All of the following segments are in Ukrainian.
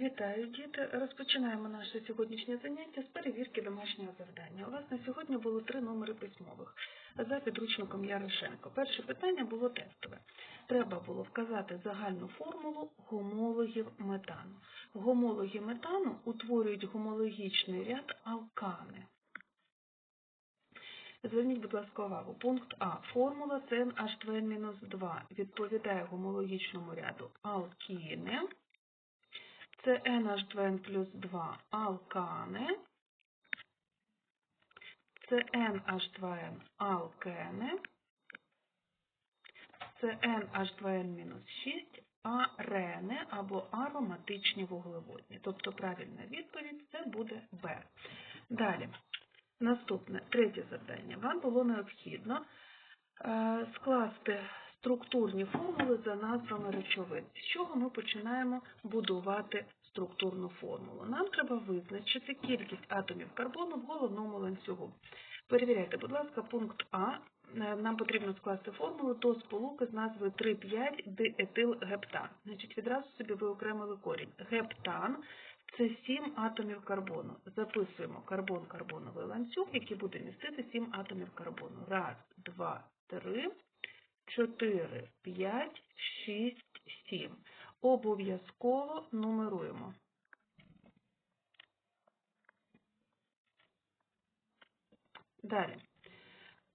Вітаю, діти! Розпочинаємо наше сьогоднішнє заняття з перевірки домашнього завдання. У вас на сьогодні було три номери письмових за підручником Ярошенко. Перше питання було тестове. Треба було вказати загальну формулу гомологів метану. Гомологи метану утворюють гомологічний ряд алкани. Зверніть, будь ласка, увагу. Пункт А. Формула CnH2n-2 відповідає гомологічному ряду алкіни. Це NH2N плюс 2 алкани. Це NH2N алкени. Це NH2N мінус 6 арени або ароматичні вуглеводні. Тобто правильна відповідь це буде Б. Далі. Наступне, третє завдання. Вам було необхідно е, скласти структурні формули за назвами речовин. З чого ми починаємо будувати структурну формулу? Нам треба визначити кількість атомів карбону в головному ланцюгу. Перевіряйте, будь ласка, пункт А. Е, Нам потрібно скласти формулу до сполуки з назвою 3,5 диетилгептан. Значить, відразу собі виокремили корінь. Гептан це 7 атомів карбону. Записуємо карбон-карбоновий ланцюг, який буде містити 7 атомів карбону. Раз, два, три, чотири, п'ять, шість, сім. Обов'язково нумеруємо. Далі.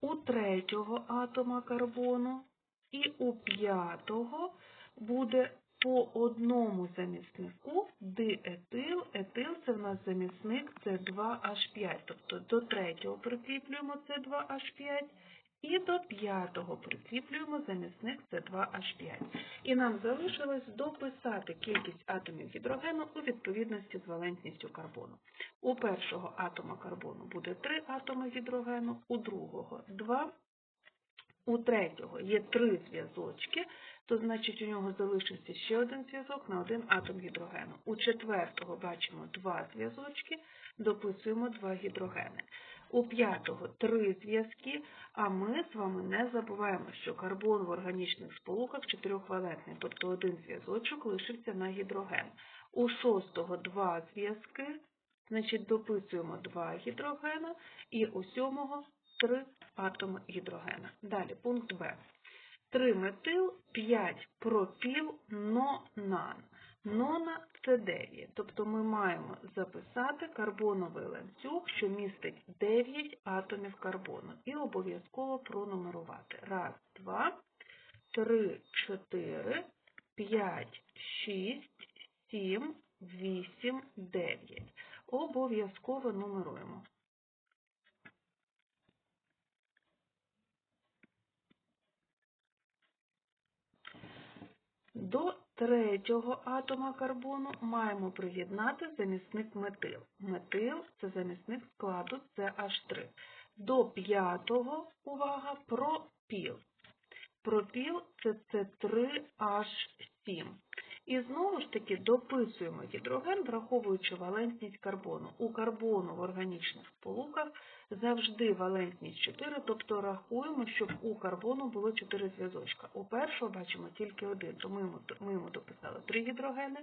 У третього атома карбону і у п'ятого буде по одному заміснику диетил. Етил це в нас замісник С2H5. Тобто до третього прикріплюємо С2H5 і до п'ятого прикріплюємо замісник С2H5. І нам залишилось дописати кількість атомів гідрогену у відповідності з валентністю карбону. У першого атома карбону буде 3 атоми гідрогену, у другого 2, у третього є 3 зв'язочки, то значить у нього залишився ще один зв'язок на один атом гідрогену. У четвертого бачимо 2 зв'язочки, дописуємо 2 гідрогени. У п'ятого три зв'язки, а ми з вами не забуваємо, що карбон в органічних сполуках чотирьохвалентний, тобто один зв'язочок лишився на гідроген. У шостого два зв'язки, значить дописуємо два гідрогена, і у сьомого три атоми гідрогена. Далі пункт Б. 3 метил, 5 пропіл, нонан. Нона це 9, тобто ми маємо записати карбоновий ланцюг, що містить 9 атомів карбону, і обов'язково пронумерувати. Раз, два, три, чотири, п'ять, шість, сім, вісім, дев'ять. Обов'язково нумеруємо. До третього атома карбону маємо приєднати замісник метил. Метил це замісник складу CH3. До п'ятого, увага, пропіл. Пропіл це С3H7. І знову ж таки дописуємо гідроген, враховуючи валентність карбону. У карбону в органічних сполуках завжди валентність 4, тобто рахуємо, щоб у карбону було 4 зв'язочка. У першого бачимо тільки один, то ми йому, ми йому дописали 3 гідрогени,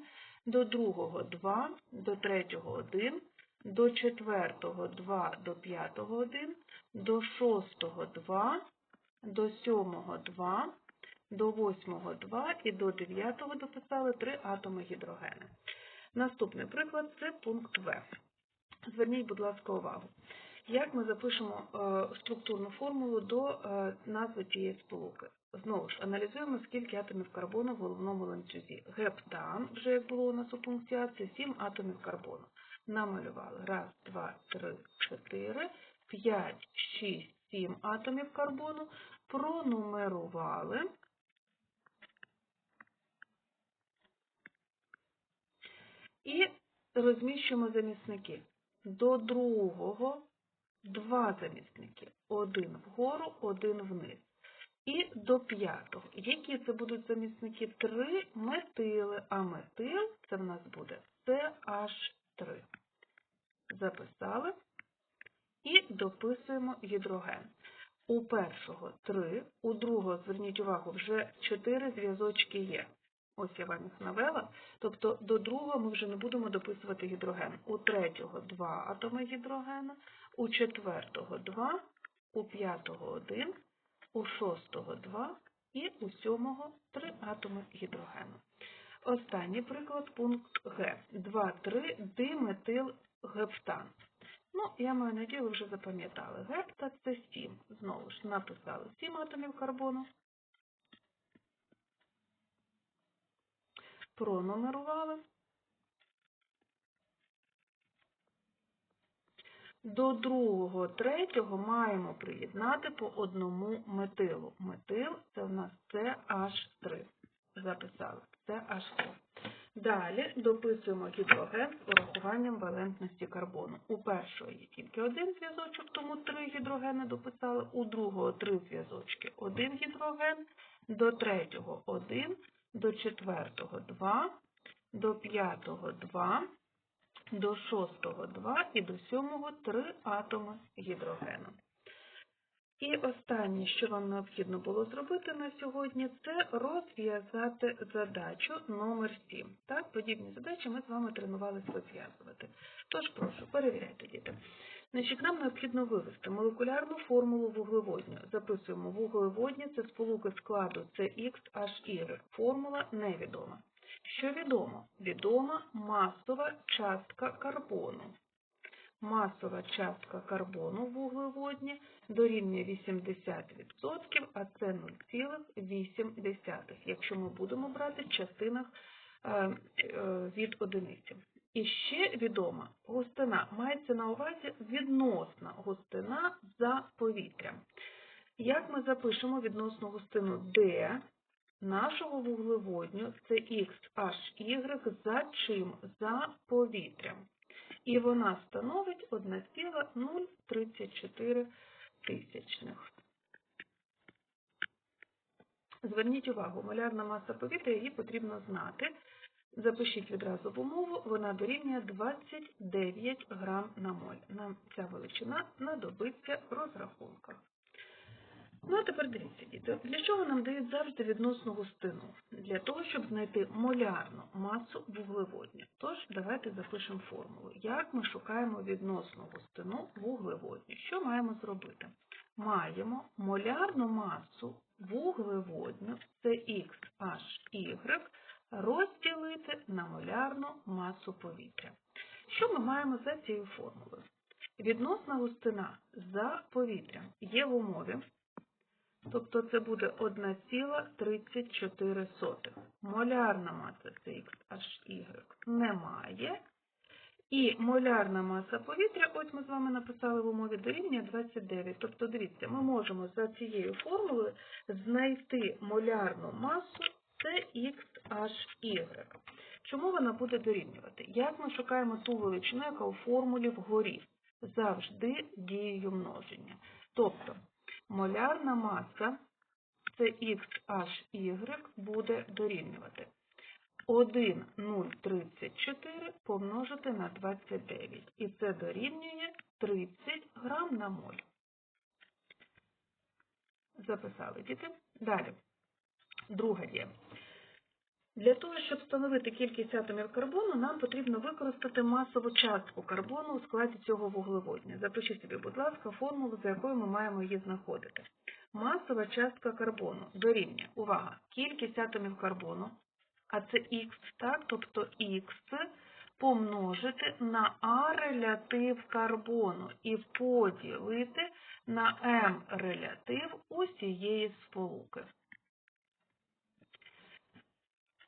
до другого 2, до третього 1, до четвертого 2, до п'ятого 1, до шостого 2, до сьомого 2, до восьмого 2 і до дев'ятого дописали 3 атоми гідрогени. Наступний приклад це пункт В. Зверніть, будь ласка, увагу. Як ми запишемо е, структурну формулу до е, назви цієї сполуки? Знову ж, аналізуємо, скільки атомів карбону в головному ланцюзі. Гептан, вже як було у нас у пункті А, це 7 атомів карбону. Намалювали. Раз, два, три, чотири, п'ять, шість, сім атомів карбону. Пронумерували. І розміщуємо замісники. До другого два замісники. Один вгору, один вниз. І до п'ятого. Які це будуть замісники? Три метили, а метил це в нас буде CH3. Записали і дописуємо гідроген. У першого 3, у другого, зверніть увагу, вже 4 зв'язочки є. Ось я вам їх навела, тобто до другого ми вже не будемо дописувати гідроген. У третього два атоми гідрогена, у четвертого два, у п'ятого один, у шостого два і у сьомого три атоми гідрогену. Останній приклад, пункт Г. 2,3 диметилгептан. Ну, я маю надію, ви вже запам'ятали. Гепта це 7. Знову ж написали 7 атомів карбону. Пронумерували. До другого, третього маємо приєднати по одному метилу. Метил це в нас CH3. Записали. CH3. Далі дописуємо гідроген з урахуванням валентності карбону. У першого є тільки один зв'язочок, тому три гідрогени дописали, у другого три зв'язочки, один гідроген, до третього один, до четвертого два, до п'ятого два, до шостого два і до сьомого три атоми гідрогену. І останнє, що вам необхідно було зробити на сьогодні, це розв'язати задачу номер 7. Так, подібні задачі ми з вами тренувалися розв'язувати. Тож, прошу, перевіряйте, діти. Значить, нам необхідно вивести молекулярну формулу вуглеводню. Записуємо вуглеводні – це сполуки складу CXHY. Формула невідома. Що відомо? Відома масова частка карбону. Масова частка карбону вуглеводні дорівнює 80%, а це 0,8, якщо ми будемо брати в частинах е, е, від одиниці. І ще відома густина. Мається на увазі відносна густина за повітрям. Як ми запишемо відносну густину D нашого вуглеводню, це XHY за чим? За повітрям і вона становить 1,034 тисячних. Зверніть увагу, малярна маса повітря, її потрібно знати. Запишіть відразу в умову, вона дорівнює 29 грам на моль. Нам ця величина знадобиться в розрахунках. Ну, а тепер дивіться, діти, для чого нам дають завжди відносну густину? Для того, щоб знайти молярну масу вуглеводня. Тож, давайте запишемо формулу. Як ми шукаємо відносну густину вуглеводню? Що маємо зробити? Маємо молярну масу вуглеводню, це Х, XHY, розділити на молярну масу повітря. Що ми маємо за цією формулою? Відносна густина за повітрям є в умові Тобто це буде 1,34. Молярна маса CXHY немає. І молярна маса повітря, ось ми з вами написали в умові дорівнює 29. Тобто, дивіться, ми можемо за цією формулою знайти молярну масу CXHY. Чому вона буде дорівнювати? Як ми шукаємо ту величину, яка у формулі вгорі? Завжди дією множення. Тобто, молярна маса це XHY буде дорівнювати 1,034 помножити на 29. І це дорівнює 30 грам на моль. Записали діти. Далі. Друга дія. Для того, щоб встановити кількість атомів карбону, нам потрібно використати масову частку карбону у складі цього вуглеводня. Запишіть собі, будь ласка, формулу, за якою ми маємо її знаходити. Масова частка карбону дорівнює, увага, кількість атомів карбону, а це Х, так, тобто Х помножити на А релятив карбону і поділити на М релятив усієї сполуки.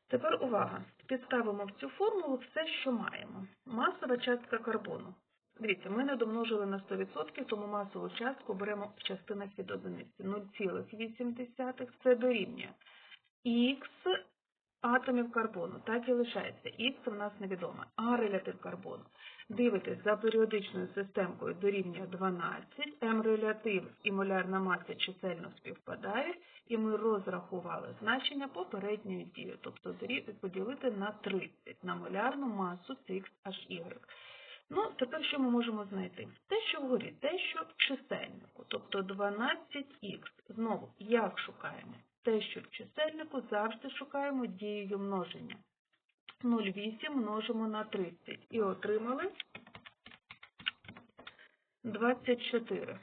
Тепер увага. Підставимо в цю формулу все, що маємо. Масова частка карбону. Дивіться, ми не домножили на 100%, тому масову частку беремо в частинах від одиниці. 0,8 це дорівнює. Х атомів карбону. Так і лишається. Х у нас невідомо. А релятив карбону. Дивитесь, за періодичною системкою дорівнює 12, М релятив і молярна маса чисельно співпадають, і ми розрахували значення попередньої дії, тобто поділити на 30 на молярну масу цих HY. Ну, тепер що ми можемо знайти? Те, що вгорі, те, що в чисельнику, тобто 12х. Знову, як шукаємо? те, що в чисельнику завжди шукаємо дією множення. 0,8 множимо на 30 і отримали 24.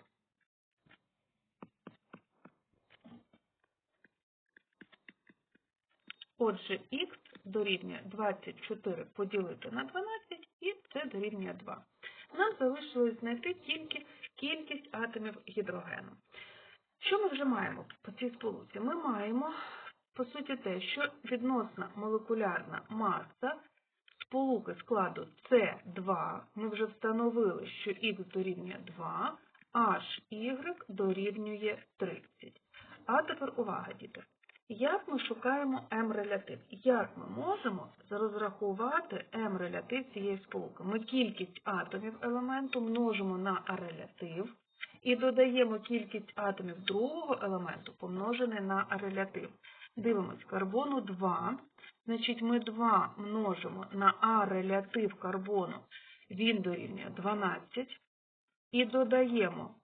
Отже, х дорівнює 24 поділити на 12 і це дорівнює 2. Нам залишилось знайти тільки кількість атомів гідрогену. Що ми вже маємо по цій сполуці? Ми маємо, по суті, те, що відносна молекулярна маса сполуки складу С2, ми вже встановили, що Х дорівнює 2, HY дорівнює 30. А тепер увага, діти. Як ми шукаємо М-релятив? Як ми можемо розрахувати М-релятив цієї сполуки? Ми кількість атомів елементу множимо на релятив і додаємо кількість атомів другого елементу помножене на релятив. Дивимось, карбону 2, значить ми 2 множимо на А релятив карбону, він дорівнює 12, і додаємо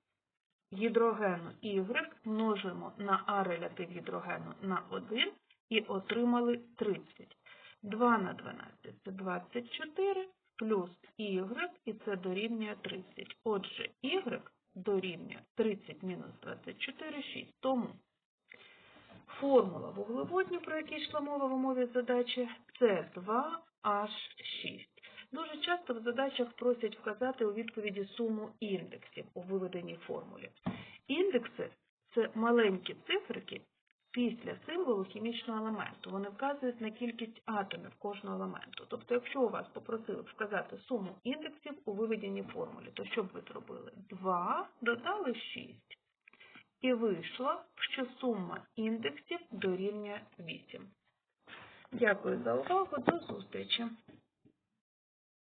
гідрогену Y, множимо на А релятив гідрогену на 1 і отримали 30. 2 на 12 – це 24, плюс Y, і це дорівнює 30. Отже, Y дорівнює 30 мінус 24, 6. Тому формула вуглеводні, про які йшла мова в умові задачі, це 2H6. Дуже часто в задачах просять вказати у відповіді суму індексів у виведеній формулі. Індекси – це маленькі циферки після символу хімічного елементу. Вони вказують на кількість атомів кожного елементу. Тобто, якщо у вас попросили вказати суму індексів у виведеній формулі, то що б ви зробили? 2 додали 6. І вийшло, що сума індексів дорівнює 8. Дякую за увагу. До зустрічі!